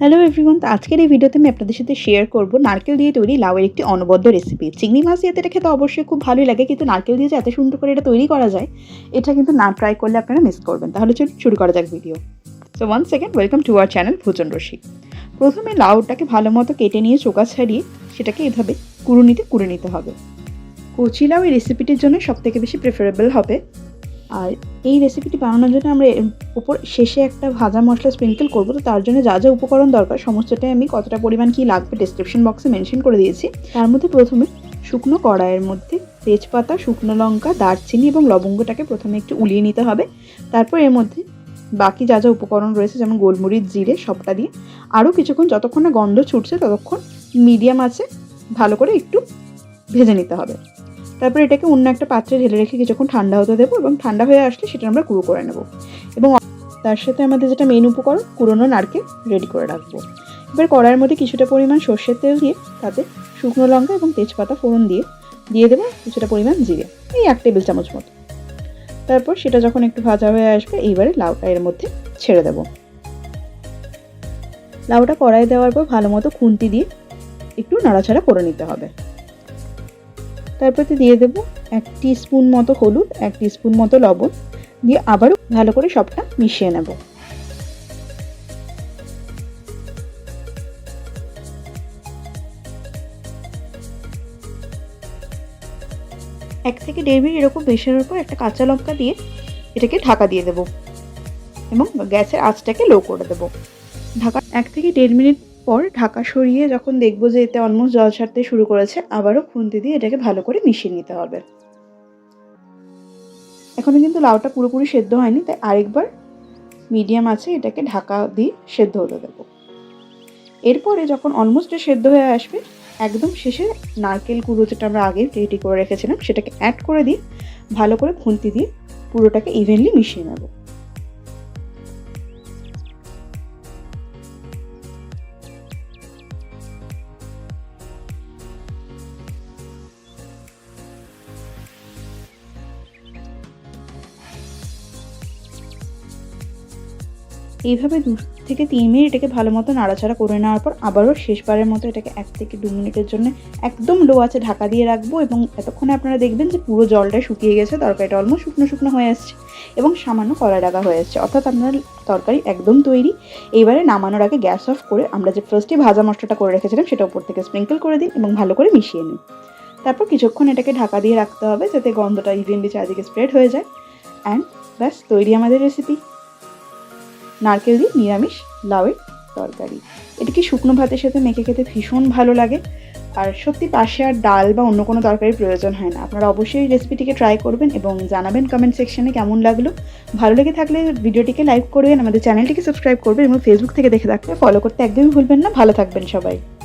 Hello everyone আজকের এই ভিডিওতে আমি আপনাদের সাথে শেয়ার করব নারকেল দিয়ে তৈরি লাউয়ের একটি অনবদ্য রেসিপি চিংড়ি মাছ দিয়ে এটা খেতে অবশ্যই খুব ভালোই লাগে, কিন্তু নারকেল দিয়ে যে এত সুন্দর করে এটা তৈরি করা যায়, এটা কিন্তু না ট্রাই করলে আপনারা মিস করবেন। তাহলে চলুন শুরু করা যাক video so one second welcome to our channel Bhojan Rasik প্রথমে লাউটাকে ভালো মতো কেটে নিয়ে চোকা ছাড়িয়ে সেটাকে এভাবে কুড়ুনিতে কুড়ে নিতে হবে। কচি লাউ এই রেসিপিটির জন্য সবথেকে বেশি প্রেফারেবল হবে। আর এই রেসিপিটি বানানোর জন্য আমরা উপর শেষে একটা ভাজা মশলা স্প্রিঙ্কেল করব। তো তার জন্য যা যা উপকরণ দরকার, সমস্তটাই আমি কতটা পরিমাণ কী লাগবে ডিসক্রিপশন বক্সে মেনশন করে দিয়েছি। তার মধ্যে প্রথমে শুকনো কড়াইয়ের মধ্যে তেজপাতা, শুকনো লঙ্কা, দারচিনি এবং লবঙ্গটাকে প্রথমে একটু উলিয়ে নিতে হবে। তারপর এর মধ্যে বাকি যা যা উপকরণ রয়েছে, যেমন গোলমরিচ, জিরে, সবটা দিয়ে আরও কিছুক্ষণ যতক্ষণ না গন্ধ ছুটছে ততক্ষণ মিডিয়াম আছে, ভালো করে একটু ভেজে নিতে হবে। তারপর এটাকে অন্য একটা পাত্রে ঢেলে রেখে কিছুক্ষণ ঠান্ডা হতে দেবো এবং ঠান্ডা হয়ে আসলে সেটা আমরা গুঁড়ো করে নেব। এবং তার সাথে আমাদের যেটা মেন উপকরণ কুড়োনো নারকেল রেডি করে রাখব। এবার কড়াইয়ের মধ্যে কিছুটা পরিমাণ সর্ষের তেল দিয়ে তাতে শুকনো লঙ্কা এবং তেজপাতা ফোড়ন দিয়ে দিয়ে দেবো কিছুটা পরিমাণ জিরে, এই এক টেবিল চামচ মতো। তারপর সেটা যখন একটু ভাজা হয়ে আসবে, এইবারে লাউটা এর মধ্যে ছেড়ে দেবো। লাউটা কড়াই দেওয়ার পর ভালো মতো খুন্তি দিয়ে একটু নাড়াচাড়া করে নিতে হবে। তারপরে দিয়ে দেবো এক স্পুন মতো হলুদ, এক স্পুন মতো লবণ। দিয়ে আবারও ভালো করে সবটা মিশিয়ে নেব। এক থেকে দেড় মিনিট এরকম মেশানোর পর একটা কাঁচা লঙ্কা দিয়ে এটাকে ঢাকা দিয়ে দেবো। এবং গ্যাসের আঁচটাকে লো করে দেবো। ঢাকা এক থেকে দেড় মিনিট পর ঢাকা সরিয়ে যখন দেখব যে এতে অলমোস্ট জল ছাড়তে শুরু করেছে, আবারও খুন্তি দিয়ে এটাকে ভালো করে মিশিয়ে নিতে হবে। এখনও কিন্তু লাউটা পুরোপুরি সেদ্ধ হয়নি, তাই আরেকবার মিডিয়াম আছে এটাকে ঢাকা দিয়ে সেদ্ধ হতে দেবো। এরপরে যখন অলমোস্ট সেদ্ধ হয়ে আসবে, একদম শেষে নারকেল কুড়ো যেটা আমরা আগে রেডি করে রেখেছিলাম, সেটাকে অ্যাড করে দিয়ে ভালো করে খুন্তি দিয়ে পুরোটাকে ইভেনলি মিশিয়ে নেব। এইভাবে দু থেকে তিন মিনিট এটাকে ভালো মতো নাড়াচাড়া করে নেওয়ার পর আবারও শেষবারের মতো এটাকে এক থেকে দু মিনিটের জন্য একদম লো আছে ঢাকা দিয়ে রাখব এবং এতক্ষণে আপনারা দেখবেন যে পুরো জলটা শুকিয়ে গেছে, তরকারিটা অলমোস্ট শুকনো শুকনো হয়ে আসছে এবং সামান্য কড়া ডাকা হয়ে আসছে। অর্থাৎ আপনার তরকারি একদম তৈরি। এইবারে নামানোর আগে গ্যাস অফ করে আমরা যে ফার্স্টে ভাজা মশলাটা করে রেখেছিলাম সেটা উপর থেকে স্প্রিঙ্কেল করে দিন এবং ভালো করে মিশিয়ে নিন তারপর কিছুক্ষণ এটাকে ঢাকা দিয়ে রাখতে হবে যাতে গন্ধটা ইভেনলি চারিদিকে স্প্রেড হয়ে যায়। অ্যান্ড ব্যাস, তৈরি আমাদের রেসিপি নারকেল দিয়ে নিরামিষ লাউয়ের তরকারি। এটিকে শুকনো ভাতের সাথে মেখে খেতে ভীষণ ভালো লাগে? আর সত্যি পাশে আর ডাল বা অন্য কোনো তরকারির প্রয়োজন হয় না। আপনারা অবশ্যই রেসিপিটিকে ট্রাই করবেন এবং জানাবেন কমেন্ট সেকশনে কেমন লাগল। ভালো লেগে থাকলে ভিডিওটিকে লাইক করবেন, আমাদের চ্যানেলটিকে সাবস্ক্রাইব করবেন এবং ফেসবুক থেকে দেখে থাকলে ফলো করতে একদমই ভুলবেন না। ভালো থাকবেন সবাই।